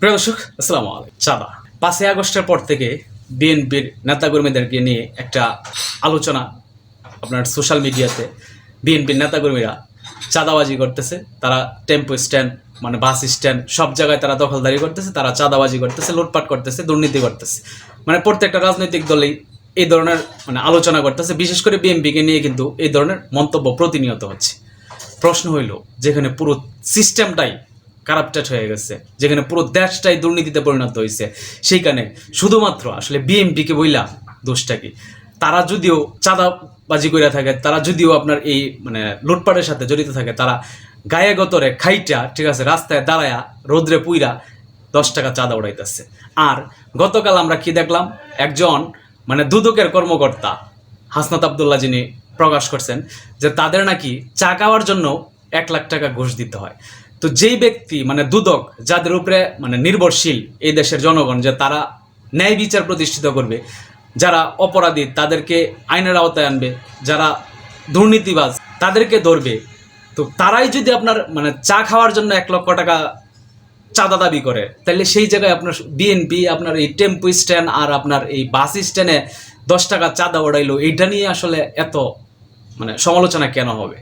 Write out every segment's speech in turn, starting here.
প্রিয় দর্শক, আসসালামু আলাইকুম। চাঁদা পাঁচই আগস্টের পর থেকে বিএনপির নেতাকর্মীদেরকে নিয়ে একটা আলোচনা আপনার সোশ্যাল মিডিয়াতে। বিএনপির নেতাকর্মীরা চাঁদাবাজি করতেছে, তারা টেম্পো স্ট্যান্ড মানে বাস স্ট্যান্ড, সব জায়গায় তারা দখলদারি করতেছে, তারা চাঁদাবাজি করতেছে, লুটপাট করতেছে, দুর্নীতি করতেছে। মানে প্রত্যেকটা রাজনৈতিক দলেই এই ধরনের মানে আলোচনা করতেছে, বিশেষ করে বিএনপিকে নিয়ে কিন্তু এই ধরনের মন্তব্য প্রতিনিয়ত হচ্ছে। প্রশ্ন হইল, যেখানে পুরো সিস্টেমটাই কারাপ্টেড হয়ে গেছে, যেখানে পুরো দেশটাই দুর্নীতিতে পরিণত হয়েছে। সেইখানে শুধুমাত্র আসলে বিএমপিকে বইলা দোষটা কি? তারা যদিও চাঁদাবাজি করে থাকে, তারা যদিও আপনার এই মানে লুটপাটের সাথে জড়িত থাকে, তারা গায়ে গতরে খাইটা, ঠিক আছে, রাস্তায় দাঁড়ায়া রোদ্রে পুইরা দশ টাকা চাঁদা উড়াইতেছে। আর গতকাল আমরা কি দেখলাম? একজন মানে দুদকের কর্মকর্তা হাসনাত আবদুল্লাহ যিনি প্রকাশ করছেন, যে তাদের নাকি চা খাওয়ার জন্য এক লাখ টাকা ঘুষ দিতে হয়। তো যেই ব্যক্তি মানে দুদক, যাদের উপরে মানে নির্ভরশীল এই দেশের জনগণ, যে তারা ন্যায় বিচার প্রতিষ্ঠিত করবে, যারা অপরাধী, তাদেরকে আইনের আওতায় আনবে, যারা দুর্নীতিবাজ, তাদেরকে ধরবে, তো তারাই যদি আপনার মানে চা খাওয়ার জন্য এক লক্ষ টাকা চাঁদা দাবি করে, তাহলে সেই জায়গায় আপনার বিএনপি আপনার এই টেম্পো স্ট্যান্ড আর আপনার এই বাস স্ট্যান্ডে দশ টাকা চাঁদা ওড়াইলো, এইটা নিয়ে আসলে এত মানে সমালোচনা কেন হবে?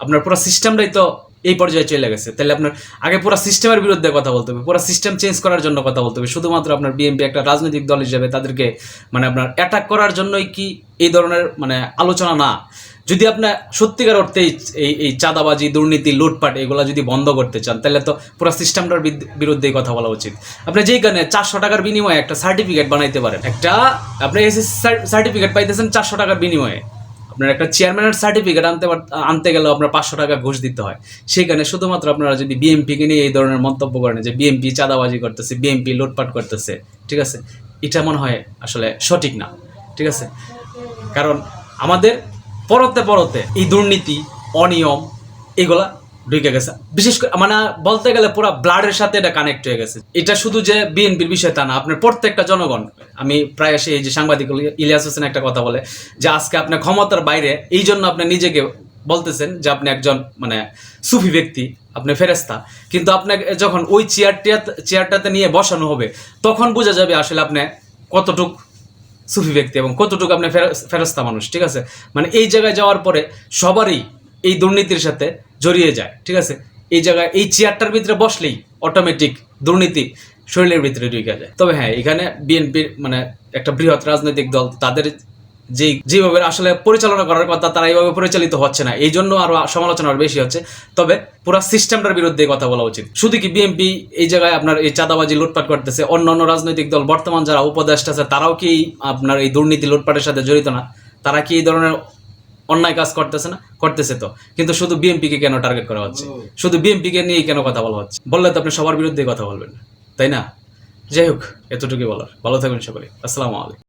আপনার পুরো সিস্টেমটাই তো এই পর্যায়ে চলে গেছে। তাহলে আপনার আগে পুরো সিস্টেমের বিরুদ্ধে কথা বলতে হবে, পুরো সিস্টেম চেঞ্জ করার জন্য কথা বলতে হবে। শুধুমাত্র আপনার বিএনপি একটা রাজনৈতিক দল হিসেবে তাদেরকে মানে আপনার অ্যাটাক করার জন্যই কি এই ধরনের মানে আলোচনা না? যদি আপনার সত্যিকার অর্থে এই- এই চাঁদাবাজি, দুর্নীতি, লুটপাট এগুলো যদি বন্ধ করতে চান, তাহলে তো পুরো সিস্টেমটার বিরুদ্ধেই কথা বলা উচিত। আপনি যেই কারণে চারশো টাকার বিনিময়ে একটা সার্টিফিকেট বানাইতে পারেন, একটা আপনি এসএসসি সার্টিফিকেট পাইতেছেন চারশো টাকার বিনিময়ে। আপনার একটা চেয়ারম্যানের সার্টিফিকেট আনতে আনতে গেলেও আপনার পাঁচশো টাকা ঘুষ দিতে হয়। সেখানে শুধুমাত্র আপনারা যদি বিএমপিকে নিয়ে এই ধরনের মন্তব্য করেন যে বিএমপি চাঁদাবাজি করতেছে বিএমপি লুটপাট করতেছে, ঠিক আছে? এটা মনে হয় আসলে সঠিক না, ঠিক আছে? কারণ আমাদের পরতে পরতে এই দুর্নীতি, অনিয়ম, এগুলা ঢুকে গেছে। বিশেষ করে মানে বলতে গেলে পুরো ব্লাডের সাথে এটা কানেক্ট হয়ে গেছে। এটা শুধু যে বিএনপির বিষয় তা না, আপনার প্রত্যেকটা জনগণ, আমি প্রায় এই যে সাংবাদিক ইলিয়াস হোসেন একটা কথা বলে, যে আজকে আপনার ক্ষমতার বাইরে, এই জন্য আপনি নিজেকে বলতেছেন যে আপনি একজন মানে সুফি ব্যক্তি, আপনি ফেরেস্তা কিন্তু আপনাকে যখন ওই চেয়ারটা চেয়ারটাতে নিয়ে বসানো হবে, তখন বোঝা যাবে আসলে আপনি কতটুক সুফি ব্যক্তি এবং কতটুকু আপনি ফেরস- ফেরস্তা মানুষ, ঠিক আছে? মানে এই জায়গায় যাওয়ার পরে সবারই এই দুর্নীতির সাথে জড়িয়ে যায়, ঠিক আছে? এই জায়গায়, এই চেয়ারটার ভিতরে বসলেই অটোমেটিক দুর্নীতি শরীরের ভিতরে ঢুকে যায়। তবে হ্যাঁ এখানে বিএনপির মানে একটা বৃহৎ রাজনৈতিক দল, তাদের যে যেভাবে আসলে পরিচালনা করার কথা, তারা এইভাবে পরিচালিত হচ্ছে না। এই জন্য আরও সমালোচনা আরও বেশি হচ্ছে। তবে পুরো সিস্টেমটার বিরুদ্ধে কথা বলা উচিত। শুধু কি বিএনপি এই জায়গায় আপনার এই চাঁদাবাজি লুটপাট করতেছে? অন্য অন্য রাজনৈতিক দল, বর্তমান যারা উপদেষ্টা আছে, তারাও কি আপনার এই দুর্নীতি লুটপাটের সাথে জড়িত না? তারা কি এই ধরনের অন্যায় কাজ করতেছে না করতেছে তো। কিন্তু শুধু বিএমপিকে কেন টার্গেট করা হচ্ছে? শুধু বিএমপিকে নিয়ে কেন কথা বলা হচ্ছে? বললে তো আপনি সবার বিরুদ্ধে কথা বলবেন তাই না? যাই হোক এতটুকুই বলার। ভালো থাকবেন সকলে। আসসালামু আলাইকুম।